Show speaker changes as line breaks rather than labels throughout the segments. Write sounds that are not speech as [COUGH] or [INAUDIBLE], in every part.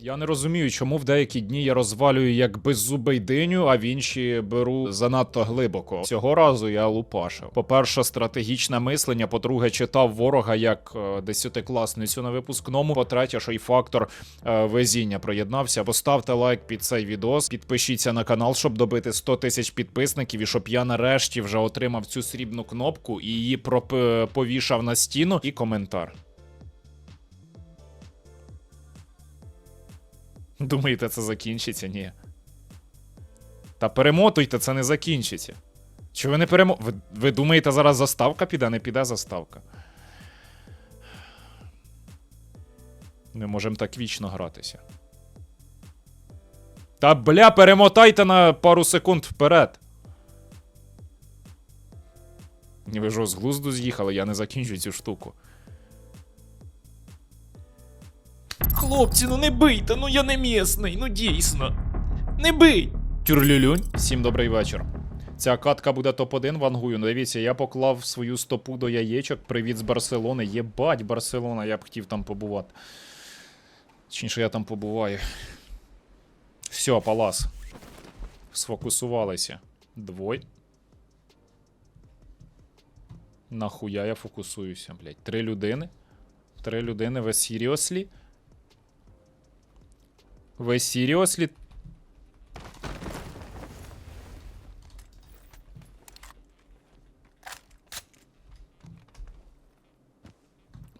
Я не розумію, чому в деякі дні я розвалюю як беззубий диню, а в інші беру занадто глибоко. Цього разу я лупашив. По-перше, стратегічне мислення. По-друге, читав ворога як е, десятикласницю на випускному. По-третє, що й фактор е, везіння проєднався. Поставте лайк під цей відос, підпишіться на канал, щоб добити 100 тисяч підписників, і щоб я нарешті вже отримав цю срібну кнопку і її проп- повішав на стіну і коментар. [LAUGHS] Думаєте, це закінчиться? Ні. Та перемотуйте, це не закінчиться. Чи ви не перемо. Ви, ви думаєте, зараз заставка піде? Не піде заставка. Не можемо так вічно гратися. Та бля, перемотайте на пару секунд вперед. Ви ж з глузду з'їхали, я не закінчу цю штуку. Хлопці, ну не бийте, ну я не місний, ну дійсно. Не бий! Тюрлюлюнь. Всім добрий вечір. Ця катка буде топ-1 вангую. Ну, дивіться, я поклав свою стопу до яєчок. Привіт з Барселони. Єбать, Барселона, я б хотів там побувати. Точніше, я там побуваю. Все, палас. Сфокусувалися. Двой. Нахуя я фокусуюся, блядь. Три людини. Три людини, ви серйослі? Ви seriously?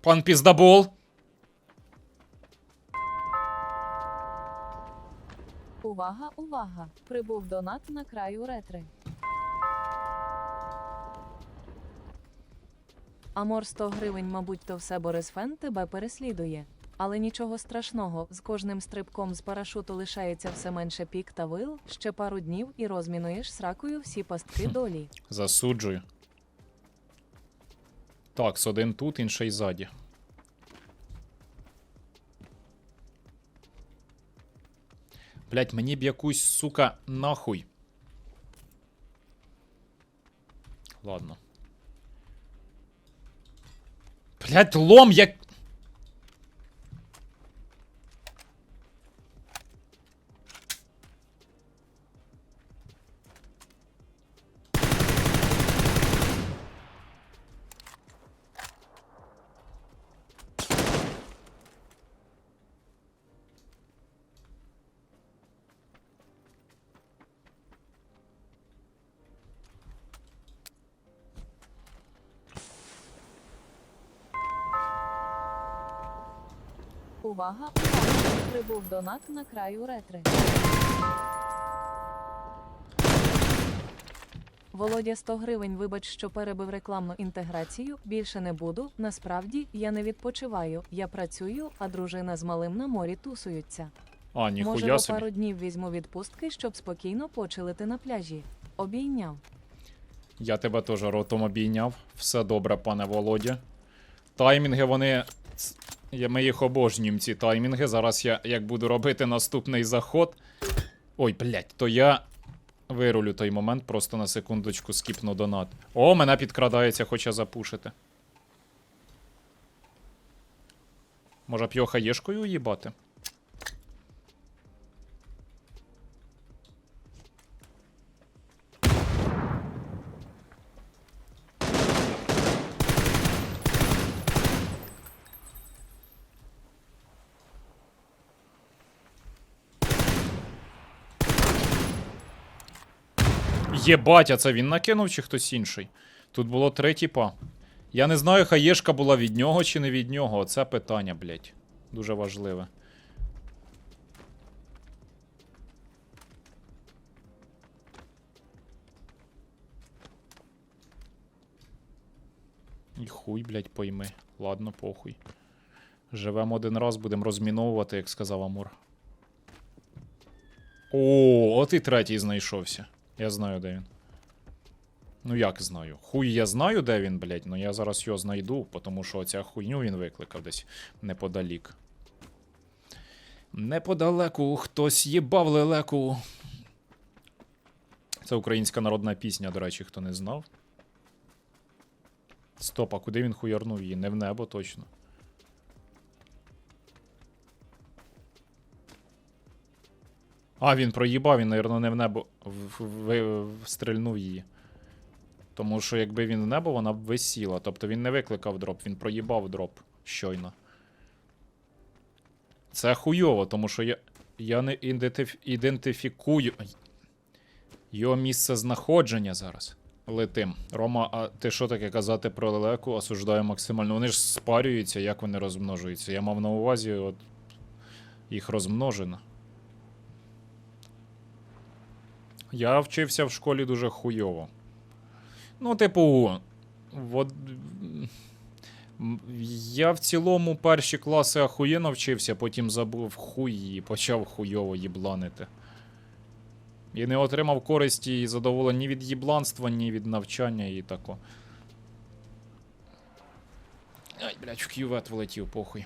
Пан піздабол.
Увага, увага! Прибув донат на краю ретри. Амор 100 гривень, мабуть, то все Борис Фен тебе переслідує. Але нічого страшного, з кожним стрибком з парашуту лишається все менше пік та вил, ще пару днів і розмінуєш сракою всі пастки долі.
Засуджую. Так, один тут, інший ззаді. Блять, мені б якусь, сука, нахуй. Ладно. Блять, лом як.
Увага, увага! Прибув донат на краю ретри. Володя 100 гривень, вибач, що перебив рекламну інтеграцію. Більше не буду. Насправді я не відпочиваю. Я працюю, а дружина з малим на морі тусуються.
А,
Може, по
собі.
пару днів візьму відпустки, щоб спокійно почилити на пляжі. Обійняв.
Я тебе теж ротом обійняв. Все добре, пане Володя. Таймінги вони. Я- Ми їх обожнюємо, ці таймінги. Зараз я як буду робити наступний заход. Ой, блядь, то я вирулю той момент, просто на секундочку скіпну донат. О, мене підкрадається, хоче запушити. Може б його хаєшкою уїбати? Єбать, а це він накинув чи хтось інший? Тут було три тіпа. Я не знаю, хаєшка була від нього чи не від нього. Оце питання, блять. Дуже важливе. І хуй, блять, пойми. Ладно, похуй. Живемо один раз, будемо розміновувати, як сказав Амур. О, от і третій знайшовся. Я знаю, де він. Ну як знаю? Хуй я знаю, де він, блядь, ну я зараз його знайду, тому що оця хуйню він викликав десь неподалік. Неподалеку хтось їбав лелеку. Це українська народна пісня, до речі, хто не знав. Стоп, а куди він хуярнув її? Не в небо точно. А, він проїбав, він, мабуть, не в небо в- в- в- стрельнув її. Тому що якби він в небо, вона б висіла. Тобто він не викликав дроп, він проїбав дроп щойно. Це хуйово, тому що я, я не ідентиф, ідентифікую його місце знаходження зараз. Летим. Рома, а ти що таке казати про лелеку? Осуждаю максимально. Вони ж спарюються, як вони розмножуються. Я мав на увазі, от їх розмножено. Я вчився в школі дуже хуйово. Ну, типу, от, я в цілому перші класи ахуєнно вчився, потім забув хуй і почав хуйово їбланити. І не отримав користі і задоволення ні від їбланства, ні від навчання і тако. Ай, блядь, в кювет влетів, похуй.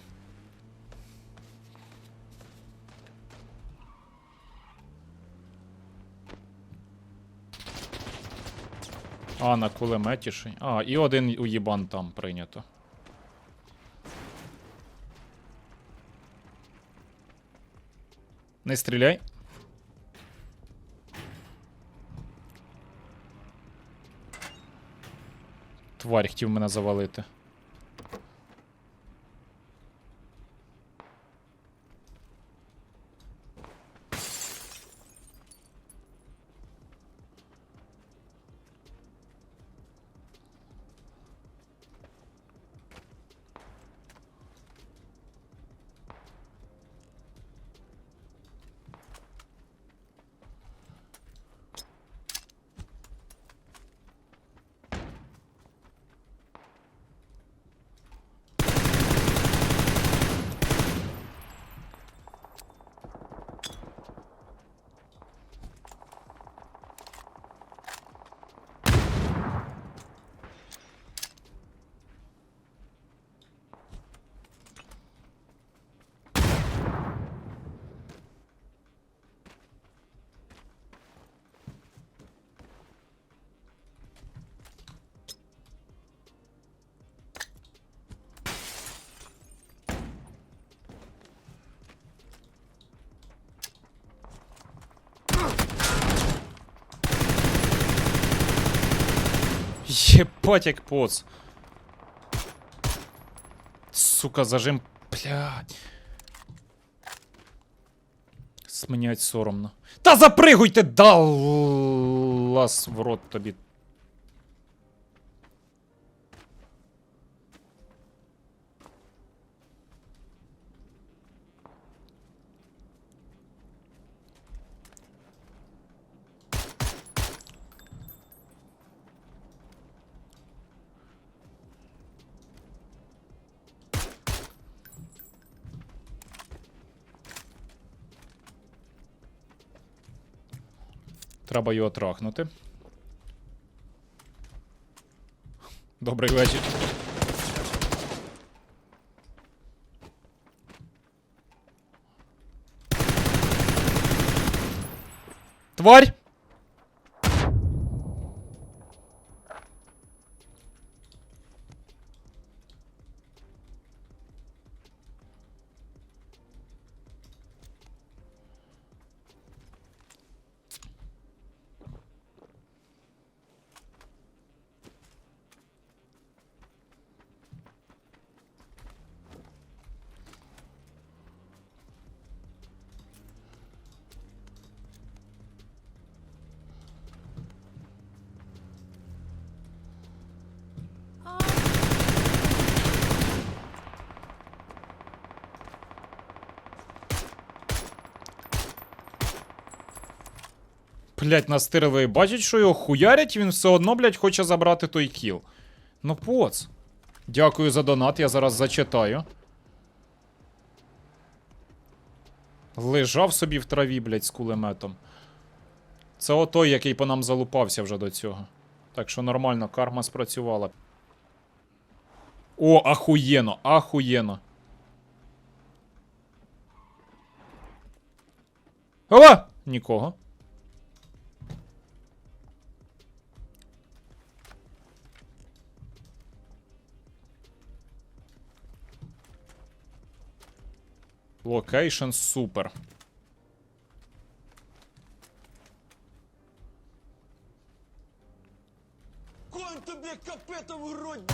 А, на кулеметі ще. А, і один уїбан там прийнято. Не стріляй. Тварь хотів мене завалити. Єбать як поц. Сука, зажим. Блядь. Смінять соромно. Та запригуйте, Даллас в рот тобі. Треба його трахнути. Добрий вечір. Тварь! Блять, настирливий. Бачить, що його хуярять, він все одно, блять, хоче забрати той кіл. Ну поц. Дякую за донат, я зараз зачитаю. Лежав собі в траві, блять, з кулеметом. Це отой, який по нам залупався вже до цього. Так що нормально, карма спрацювала. О, ахуєно, ахуєно. Ова! Нікого. Локейшн супер.
Конь тобі капета в грудь!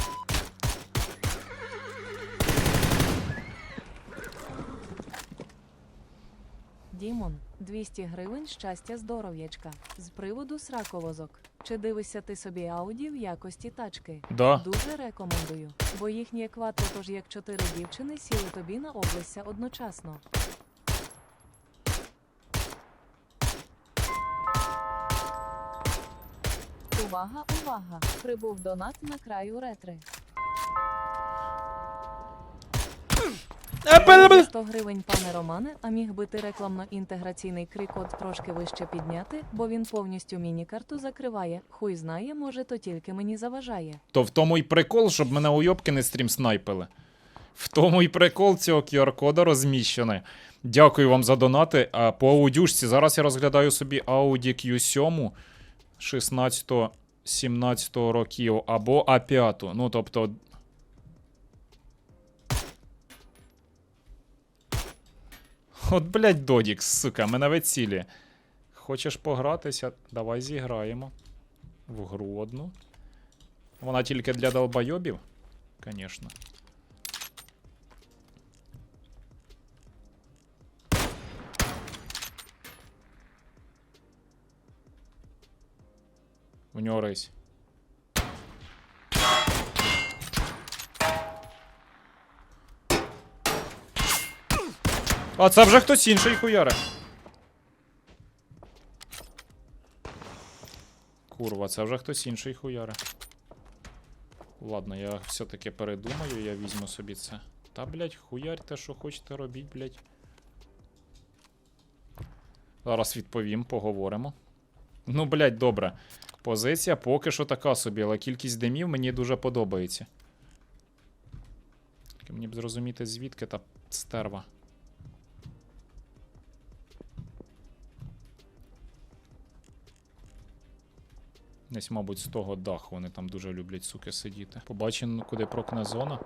Дімон, 200 гривень щастя здоров'ячка. З приводу сраковозок. Чи дивишся ти собі ауді в якості тачки?
Да.
Дуже рекомендую, бо їхні кватро, тож як чотири дівчини сіли тобі на облися одночасно. Увага, увага! Прибув донат на краю ретри. 100 гривень, пане Романе, а міг би ти рекламно-інтеграційний крикод трошки вище підняти, бо він повністю міні-карту закриває. Хуй знає, може, то тільки мені заважає.
То в тому й прикол, щоб мене уйобки не стрім снайпили. В тому й прикол цього QR-кода розміщений. Дякую вам за донати. А по аудюшці зараз я розглядаю собі Audi Q7 16-17 років або A5. Ну, тобто. От, блядь, Додік, сука, мене ви цілі. Хочеш погратися? Давай зіграємо. В гру одну. Вона тільки для долбойобів? Конечно. У нього рись. А це вже хтось інший хуяре. Курва, це вже хтось інший хуяре. Ладно, я все-таки передумаю, я візьму собі це. Та, блять, хуярте, що хочете робіть, блять. Зараз відповім, поговоримо. Ну, блять, добре. Позиція поки що така собі, але кількість димів мені дуже подобається. Мені б зрозуміти, звідки та стерва. Десь, мабуть, з того даху вони там дуже люблять, суки, сидіти. Побачимо, куди прокне зона.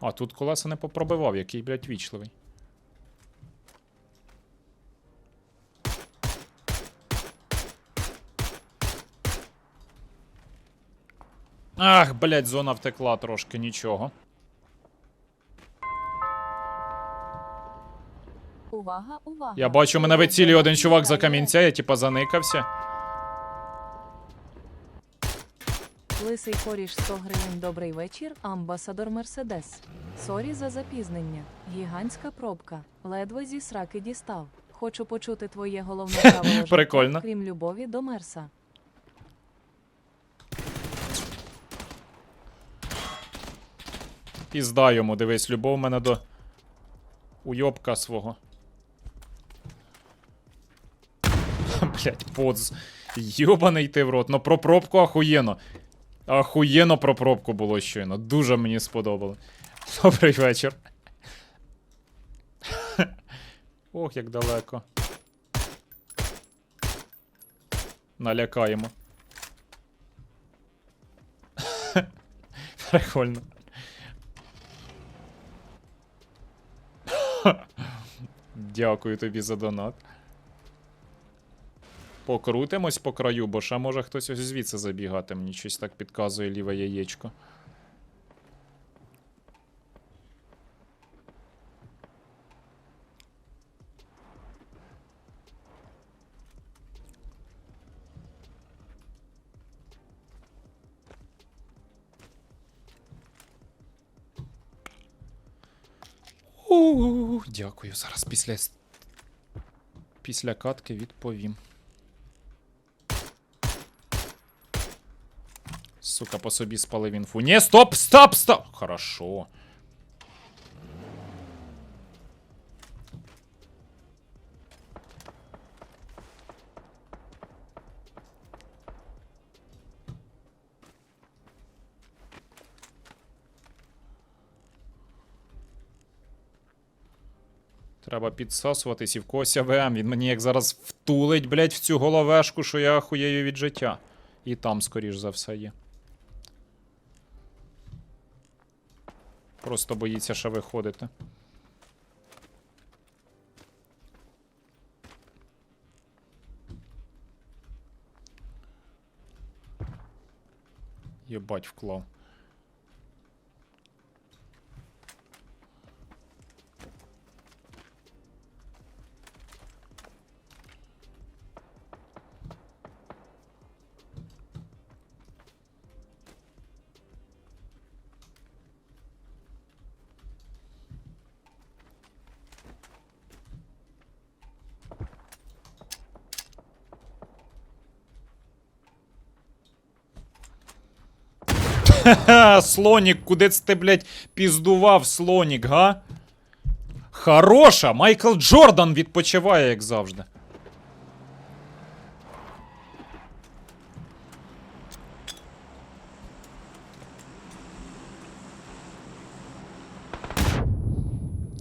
А, тут колеса не попробивав, який, блядь, вічливий. Ах, блядь, зона втекла трошки, нічого.
Увага, увага!
Я бачу, мене вицілює один чувак за камінця, я типа заникався.
Лисий коріш 100 гривень. Добрий вечір, амбасадор Мерседес. Сорі за запізнення. Гігантська пробка. Ледве зі сраки дістав. Хочу почути твоє головне [LAUGHS] правило життя,
Прикольно.
крім любові до Мерса.
Пізда йому, дивись, любов у мене до уйобка свого. [LAUGHS] Блять, подз. Йобаний ти в рот. Ну про пробку ахуєно. Ахуєно про пробку було щойно. Дуже мені сподобало. [LAUGHS] Добрий вечір. [LAUGHS] Ох, як далеко. Налякаємо. Прикольно. Дякую тобі за донат. Покрутимось по краю, бо ще може хтось ось звідси забігати. Мені щось так підказує ліве яєчко. У, Дякую. Зараз після. Після катки відповім. Сука, по собі спалив інфу. Ні, стоп, стоп, стоп! Хорошо. Треба підсасуватись і в когось АВМ. Він мені як зараз втулить, блять, в цю головешку, що я охуєю від життя. І там, скоріш за все, є. Просто боїться ще виходити. Єбать вклав. [LAUGHS] слонік, куди це ти, блядь, піздував, слонік, га? Хороша! Майкл Джордан відпочиває, як завжди.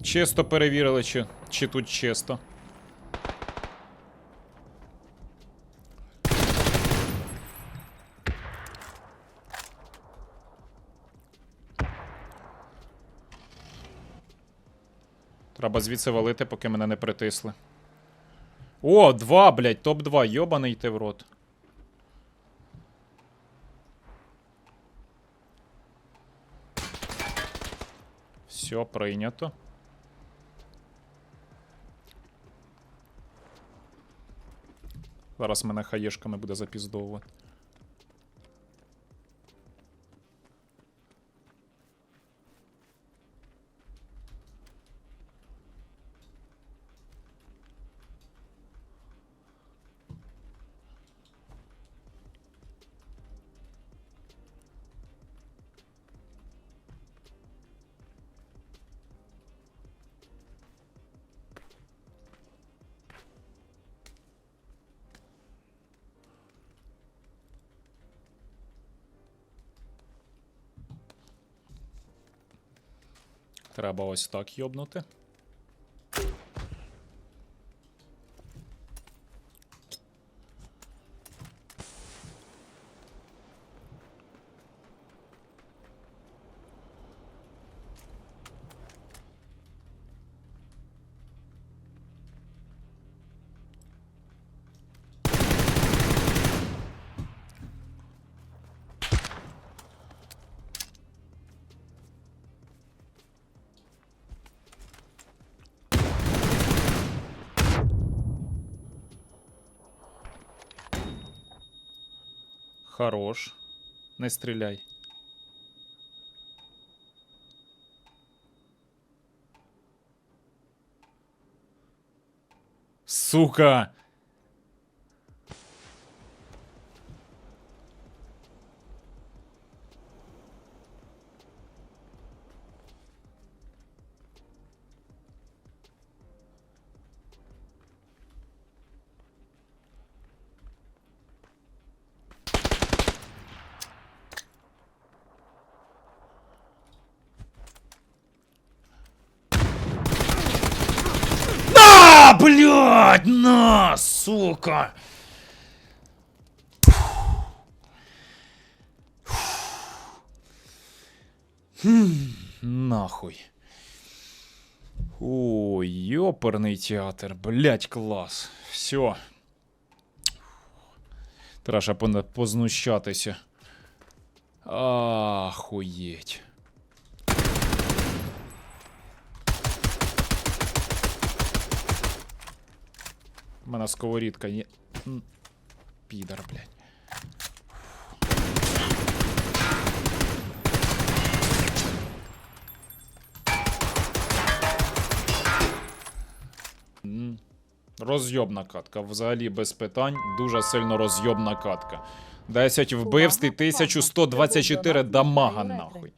Чисто перевірили, чи, чи тут чисто. Треба звідси валити, поки мене не притисли. О, два, блядь, топ-2, йобаний йти в рот. Все, прийнято. Зараз мене хаєшками буде запіздовувати. Треба ось так йобнути. Хорош. Не стріляй. Сука! Сука! Нахуй. Ой, ёперний театр, блядь, клас. Все. Треба познущатися. Ахуєть. У мене сковорідка є. Підар, блядь. Розйобна катка. Взагалі без питань. Дуже сильно розйобна катка. 10 вбивств і 1124 дамага нахуй.